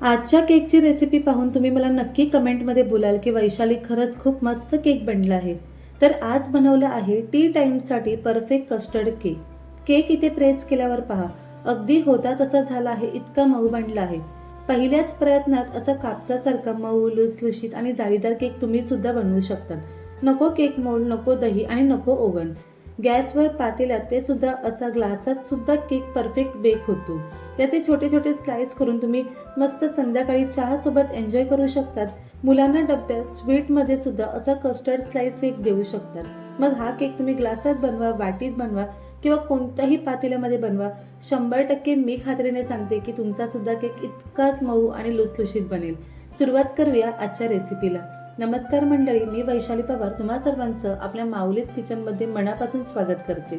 आजच्या केकची रेसिपी पाहून तुम्ही मला नक्की कमेंटमध्ये बोलाल की वैशाली खरंच खूप मस्त केक बनला आहे. तर आज बनवलं आहे टी टाईमसाठी परफेक्ट कस्टर्ड केक केक इथे प्रेस केल्यावर पहा अगदी होता तसा झाला आहे इतका मऊ बनला आहे. पहिल्याच प्रयत्नात असा कापसासारखा मऊ लुसलुशीत आणि जाळीदार केक तुम्ही सुद्धा बनवू शकतात. नको केक मोड नको दही आणि नको ओव्हन. गॅसवर पातेल्यात ते सुद्धा असा ग्लासात सुद्धा केक परफेक्ट बेक होतो. त्याचे छोटे छोटे स्लाइस करून तुम्ही मस्त संध्याकाळी चहासोबत एन्जॉय करू शकतात. मुलांना डब्यात स्वीटमध्ये सुद्धा असा कस्टर्ड स्लाइस केक देऊ शकतात. मग हा केक तुम्ही ग्लासात बनवा वाटीत बनवा किंवा कोणत्याही पातेल्यामध्ये बनवा. शंभर टक्के मी खात्रीने सांगते की तुमचा सुद्धा केक इतकाच मऊ आणि लुसलुशीत बनेल. सुरुवात करूया आजच्या रेसिपीला नमस्कार मंडळी मी वैशाली पवार. तुम्हा सर्वांचं आपल्या माऊलीच किचनमध्ये मनापासून स्वागत करते.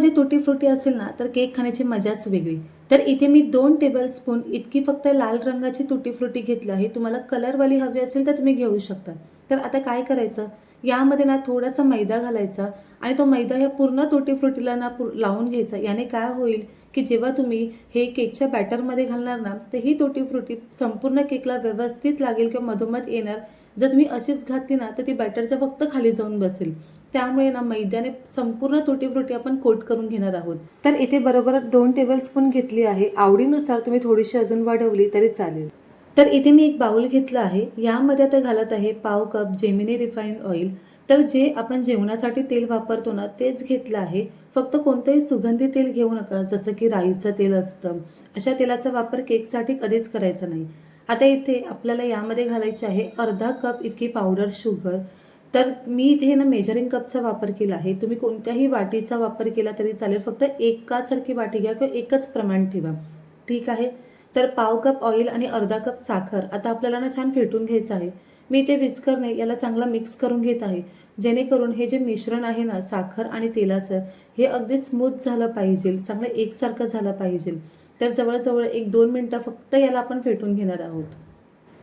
केकमध्ये तुटी फ्रुटी असेल ना तर केक खाण्याची मजाच वेगळी. तर इथे मी दोन टेबल स्पून इतकी फक्त लाल रंगाची तुटी फ्रुटी घेतली आहे. तुम्हाला कलरवाली हवी असेल तर तुम्ही घेऊ शकता. तर आता काय करायचं? यामध्ये ना थोडासा मैदा घालायचा आणि तो मैदा ह्या पूर्ण तुटी फ्रुटीला ना लावून घ्यायचा. याने काय होईल की जेव्हा तुम्ही हे केकच्या बॅटरमध्ये घालणार ना तर ही तुटी फ्रुटी संपूर्ण केकला व्यवस्थित लागेल किंवा मधोमध येणार. जर तुम्ही अशीच घातली ना तर ती बॅटरच्या फक्त खाली जाऊन बसेल. त्यामुळे ना मैद्याने संपूर्ण तुटी फ्रुटी आपण कोट करून घेणार आहोत. तर इथे बरोबर दोन टेबल स्पून घेतली आहे. आवडीनुसार तुम्ही थोडीशी अजून वाढवली तरी चालेल. तर इथे मी एक बाउल घेतला आहे. यामध्ये आता घालत आहे पाव कप जेमिनी रिफाईंड ऑइल तर जे आपण जेवणासाठी तेल वापरतो ना तेच घेतलं आहे. फक्त कोणतंही सुगंधी तेल घेऊ नका जसं की राईचं तेल असतं. अशा तेलाचा वापर केकसाठी कधीच करायचा नाही. आता इथे आपल्याला यामध्ये घालायचे आहे अर्धा कप इतकी पावडर शुगर तर मी इथे ना मेजरिंग कपचा वापर केला आहे. तुम्ही कोणत्याही वाटीचा वापर केला तरी चालेल. फक्त एकासारखी वाटी घ्या किंवा एकच प्रमाण ठेवा. ठीक आहे? तर पाव कप ऑइल आणि अर्धा कप साखर. आता आपल्याला ना छान फेटून घ्यायचं आहे. मी इथे विस्करने याला चांगला मिक्स करून घेत आहे. जेणेकरून हे जे मिश्रण आहे ना साखर आणि तेलाचं हे अगदी स्मूथ झालं पाहिजे. चांगलं एकसारखं झालं पाहिजे. तर जवळजवळ एक दोन मिनटं फक्त याला आपण फेटून घेणार आहोत.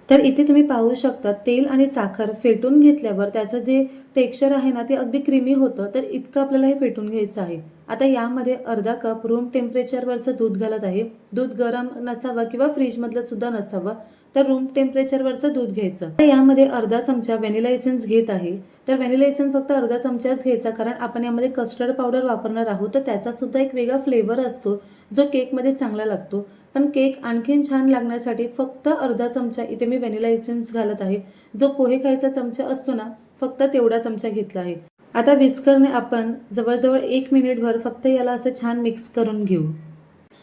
तर इथे तुम्ही पाहू शकता तेल आणि साखर फेटून घेतल्यावर त्याचं जे टेक्स्चर आहे ना ते अगदी क्रीमी होतं. तर इतकं आपल्याला हे फेटून घ्यायचं आहे. आता यामध्ये अर्धा कप रूम टेम्परेचरवरचं दूध घालत आहे. दूध गरम नसावं किंवा फ्रीजमधलं सुद्धा नसावं तर रूम टेम्परेचरवरचं दूध घ्यायचं. तर यामध्ये अर्धा चमचा व्हॅनिला एसेन्स घेत आहे. तर व्हॅनिला एसेन्स फक्त अर्धा चमचाच घ्यायचा कारण आपण यामध्ये कस्टर्ड पावडर वापरणार आहोत तर त्याचा सुद्धा एक वेगळा फ्लेवर असतो जो केकमध्ये चांगला लागतो. पण केक आणखीन छान लागण्यासाठी फक्त अर्धा चमचा इथे मी व्हॅनिला इसेन्स घालत आहे. जो पोहे खायचा चमचा असतो ना फक्त तेवढा चमचा घेतला आहे. आता विस्करने आपण जवळजवळ एक मिनिटभर फक्त याला असं छान मिक्स करून घेऊ.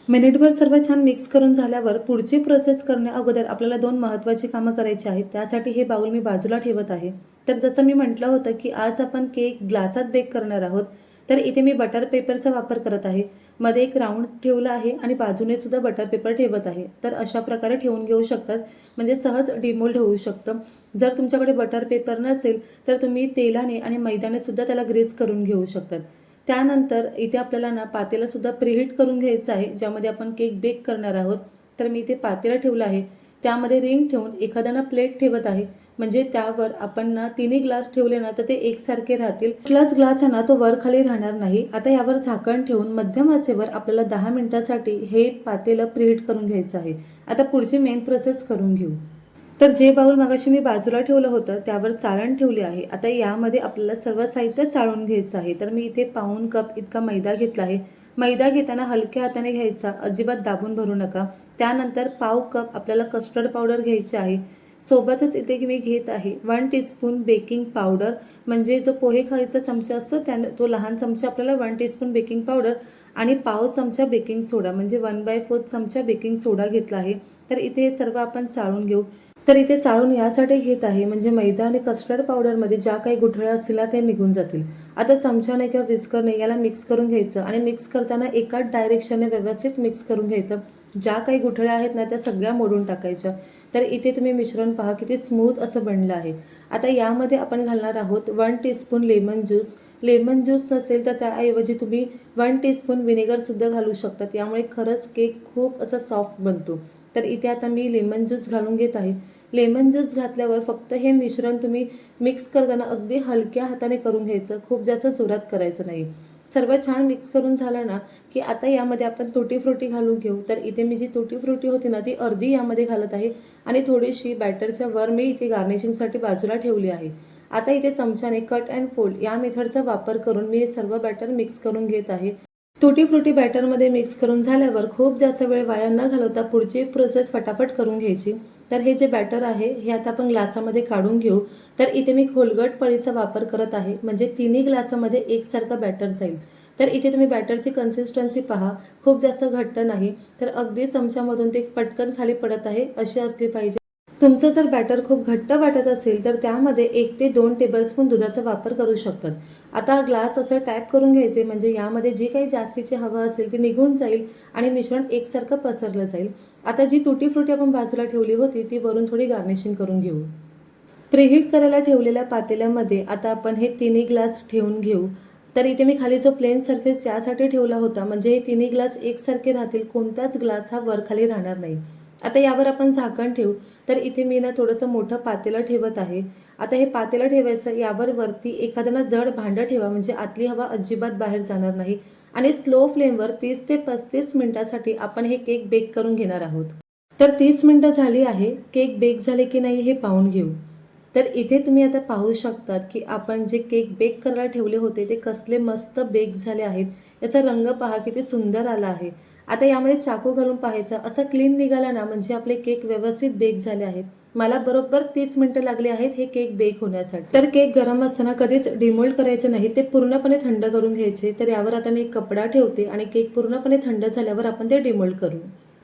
मिनिटभर सर्व छान मिक्स करून झाल्यावर पुढची प्रोसेस करण्या अगोदर आपल्याला दोन महत्त्वाची कामं करायची आहेत. त्यासाठी हे बाउल मी बाजूला ठेवत आहे. तर जसं मी म्हटलं होतं की आज आपण केक ग्लासात बेक करणार आहोत तर इथे मी बटर पेपरचा वापर करत आहे. मध्ये एक राऊंड ठेवला आहे आणि बाजूने सुद्धा बटर पेपर ठेवत आहे. तर अशा प्रकारे ठेवून घेऊ शकतात. म्हणजे सहज डिमोल्ड होऊ शकतं. जर तुमच्याकडे बटर पेपर नसेल तर तुम्ही तेलाने आणि मैद्याने सुद्धा त्याला ग्रेस करून घेऊ शकतात. त्यानंतर इथे आपल्याला ना पातेलासुद्धा प्रिहीट करून घ्यायचं आहे ज्यामध्ये आपण केक बेक करणार आहोत. तर मी इथे पातेला ठेवलं आहे. त्यामध्ये रिंग ठेवून एखाद्यानं प्लेट ठेवत आहे. म्हणजे त्यावर आपण ना तिन्ही ग्लास ठेवले ना तर ते एकसारखे राहतील. ग्लास ग्लास आहे ना तो वर खाली राहणार नाही. आता यावर झाकण ठेवून मध्यम आचेवर आपल्याला दहा मिनिटासाठी हे पातेलं प्रीहीट करून घ्यायचं आहे. आता पुढची मेन प्रोसेस करून घेऊ. तर जे बाऊल मगाशी मी बाजूला ठेवलं होतं त्यावर चाळण ठेवले आहे. आता यामध्ये आपल्याला सर्व साहित्य चाळून घ्यायचं आहे. तर मी इथे पाऊन कप इतका मैदा घेतला आहे. मैदा घेताना हलक्या हाताने घ्यायचा. अजिबात दाबून भरू नका. त्यानंतर पाव कप आपल्याला कस्टर्ड पावडर घ्यायची आहे. सोबतच इथे मी घेत आहे वन टीस्पून बेकिंग पावडर म्हणजे जो पोहे खायचा चमचा असतो त्याने तो लहान चमचा आपल्याला वन टीस्पून बेकिंग पावडर आणि पाव चमचा बेकिंग सोडा म्हणजे वन बाय फोर्थ चमचा बेकिंग सोडा घेतला आहे. तर इथे हे सर्व आपण चाळून घेऊ. तर इथे चाळून यासाठी घेत आहे म्हणजे मैदा आणि कस्टर्ड पावडरमध्ये ज्या काही गुठळ्या असतील ते निघून जातील. आता चमच्याने किंवा विस्करने याला मिक्स करून घ्यायचं आणि मिक्स करताना एकाच डायरेक्शनने व्यवस्थित मिक्स करून घ्यायचं. ज्या काही गुठळ्या आहेत ना त्या सगळ्या मोडून टाकायच्या. तर इथे तुम्ही मिश्रण पहा किती स्मूथ असं बनलं आहे. आता यामध्ये आपण घालणार आहोत one teaspoon lemon juice lemon juice असेल तर त्याऐवजी तुम्ही वन टीस्पून विनेगरसुद्धा घालू शकतात. यामुळे खरंच केक खूप असा सॉफ्ट बनतो. तर इथे आता मी लेमन ज्यूस घालून घेत आहे. लेमन ज्यूस घातल्यावर फक्त हे मिश्रण तुम्ही मिक्स करताना अगदी हलक्या हाताने करून घ्यायचं. खूप जास्त जोरात करायचं नाही. सर्व छान मिक्स करून झालं ना की आता यामध्ये आपण तुटी फ्रुटी घालून घेऊ. तर इथे मी जी तुटी फ्रुटी होती ना ती अर्धी यामध्ये घालत आहे आणि थोडीशी बॅटरच्या वर मी इथे गार्निशिंगसाठी बाजूला ठेवली आहे. आता इथे चमच्याने कट अँड फोल्ड या मेथडचा वापर करून मी हे सर्व बॅटर मिक्स करून घेत आहे. तुटी फ्रुटी बॅटरमध्ये मिक्स करून झाल्यावर खूप जास्त वेळ वाया न घालवता पुढची प्रोसेस फटाफट करून घ्यायची. तर हे जे बॅटर आहे हे आता आपण ग्लासामध्ये काढून घेऊ. तर इथे मी खोलगट पळीचा वापर करत आहे. म्हणजे तिन्ही ग्लासामध्ये एकसारखं बॅटर जाईल. तर इथे तुम्ही बॅटरची कन्सिस्टन्सी पहा. खूप जास्त घट्ट नाही. तर अगदी चमच्यामधून ते पटकन खाली पडत आहे अशी असली पाहिजे. तुमचं जर बॅटर खूप घट्ट वाटत असेल तर त्यामध्ये एक ते दोन टेबलस्पून दुधाचा वापर करू शकतात. आता ग्लास असं टॅप करून घ्यायचे म्हणजे यामध्ये जी काही जास्तीची हवा असेल ती निघून जाईल आणि मिश्रण एकसारखं पसरलं जाईल. आता जी तुटी फ्रुटी आपण बाजूला ठेवली होती ती वरून थोडी गार्निशिंग करून घेऊ. प्रिहीट करायला ठेवलेल्या पातेल्यामध्ये आता आपण हे तिन्ही ग्लास ठेवून घेऊ. तर इथे मी खाली जो प्लेन सरफेस यासाठी ठेवला होता म्हणजे हे तिन्ही ग्लास एकसारखे राहतील कोणताच ग्लास हा वर खाली राहणार नाही. आता यावर आपण झाकण ठेवू. तर इथे मी ना थोडंसं मोठं पातेलं ठेवत आहे. आता हे पातेलं ठेवायचं यावर वरती एखादं जड भांडं ठेवा म्हणजे आतली हवा अजिबात बाहेर जाणार नाही. आणि स्लो फ्लेमवर तीस ते पस्तीस मिनिटासाठी आपण हे केक बेक करून घेणार आहोत. तर तीस मिनिटं झाली आहे केक बेक झाले की नाही हे पाहून घेऊ. तर इथे तुम्ही आता पाहू शकतात की आपण जे केक बेक करायला ठेवले होते ते कसले मस्त बेक झाले आहेत. याचा रंग पहा किती सुंदर आला आहे. आता यामध्ये चाकू घालून पाहायचा असं क्लीन निघाला ना म्हणजे आपले केक व्यवस्थित बेक झाले आहेत. मला बरोबर तीस मिनिटं लागली आहेत हे केक बेक होण्यासाठी. तर केक गरम असताना कधीच डिमोल्ड करायचं नाही ते पूर्णपणे थंड करून घ्यायचे तर यावर आता मी एक कपडा ठेवते आणि केक पूर्णपणे थंड झाल्यावर आपण ते डिमोल्ड करू.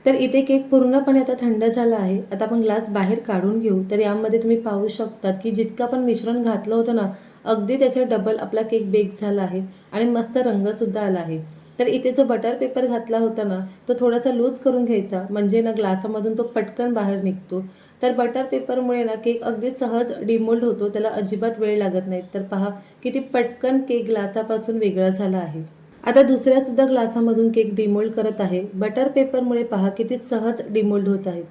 तर इथे केक पूर्णपणे आता थंड झाला आहे आता आपण ग्लास बाहेर काढून घेऊ. तर यामध्ये तुम्ही पाहू शकतात की जितकं आपण मिश्रण घातलं होतं ना अगदी त्याच्या डबल आपला केक बेक झाला आहे आणि मस्त रंगसुद्धा आला आहे. तर इथे जो बटर पेपर घातला होता ना तो थोडासा लूज करून घ्यायचा. म्हणजे ना ग्लासामधून तो पटकन बाहेर निघतो. तर बटर पेपरमुळे ना केक अगदी सहज डिमोल्ड होतो. त्याला अजिबात वेळ लागत नाही. तर पहा किती पटकन केक ग्लासापासून वेगळा झाला आहे. आता दुसऱ्यासुद्धा ग्लासामधून केक डिमोल्ड करत आहे. बटर पेपरमुळे पहा किती सहज डिमोल्ड होत आहे.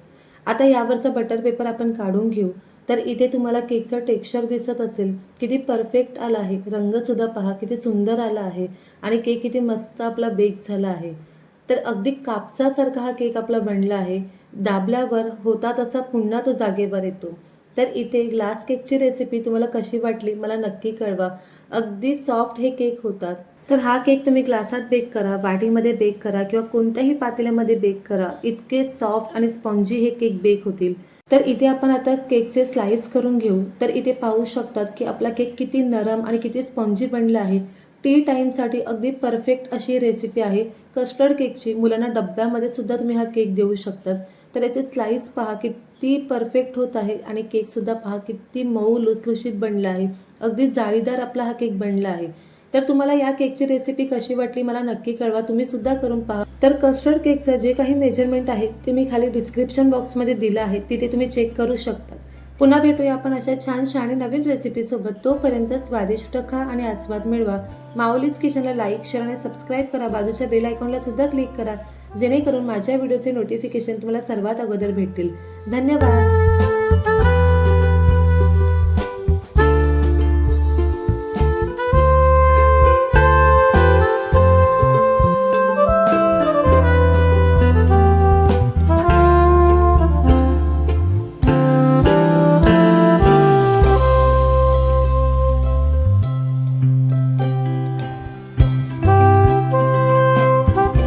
आता यावरचा बटर पेपर आपण काढून घेऊ. तर इथे तुम्हाला केकचं टेक्स्चर दिसत असेल. किती परफेक्ट आला आहे. रंगसुद्धा पहा किती सुंदर आला आहे. आणि केक किती मस्त आपला बेक झाला आहे. तर अगदी कापसासारखा हा केक आपला बनला आहे. दाबल्यावर होता तसा पुन्हा तो जागेवर येतो. तर इथे ग्लास केकची रेसिपी तुम्हाला कशी वाटली मला नक्की कळवा. अगदी सॉफ्ट हे केक होतात. तर हा केक तुम्ही ग्लासात बेक करा वाटीमध्ये बेक करा किंवा कोणत्याही पातेल्यामध्ये बेक करा. इतके सॉफ्ट आणि स्पॉन्जी हे केक बेक होतील. तर इथे आपण आता केकचे स्लाईस करून घेऊ. तर इथे पाहू शकतात की आपला केक किती नरम आणि किती स्पॉन्जी बनला आहे. टी टाईमसाठी अगदी परफेक्ट अशी रेसिपी आहे. कस्टर्ड केकची मुलांना डब्यामध्ये सुद्धा तुम्ही हा केक देऊ शकतात. तर याचे स्लाईस पहा किती परफेक्ट होत आहे आणि केकसुद्धा पहा किती मऊ लुसलुशीत बनला आहे. अगदी जाळीदार आपला हा केक बनला आहे. तर तुम्हाला या केकची रेसिपी कशी वाटली मला नक्की कळवा. तुम्ही सुद्धा करून पहा. तर कस्टर्ड केकचं जे काही मेजरमेंट आहे ते मी खाली डिस्क्रिप्शन बॉक्समध्ये दिलं आहे. तिथे तुम्ही चेक करू शकता. पुन्हा भेटूया आपण अशा छान आणि नवीन रेसिपीसोबत तोपर्यंत स्वादिष्ट खा आणि आस्वाद मिळवा. माऊलीज किचनला लाईक शेअर आणि सबस्क्राईब करा. बाजूच्या बेल आयकॉनला सुद्धा क्लिक करा. जेणेकरून माझ्या व्हिडिओचे नोटिफिकेशन तुम्हाला सर्वात अगोदर भेटतील. धन्यवाद!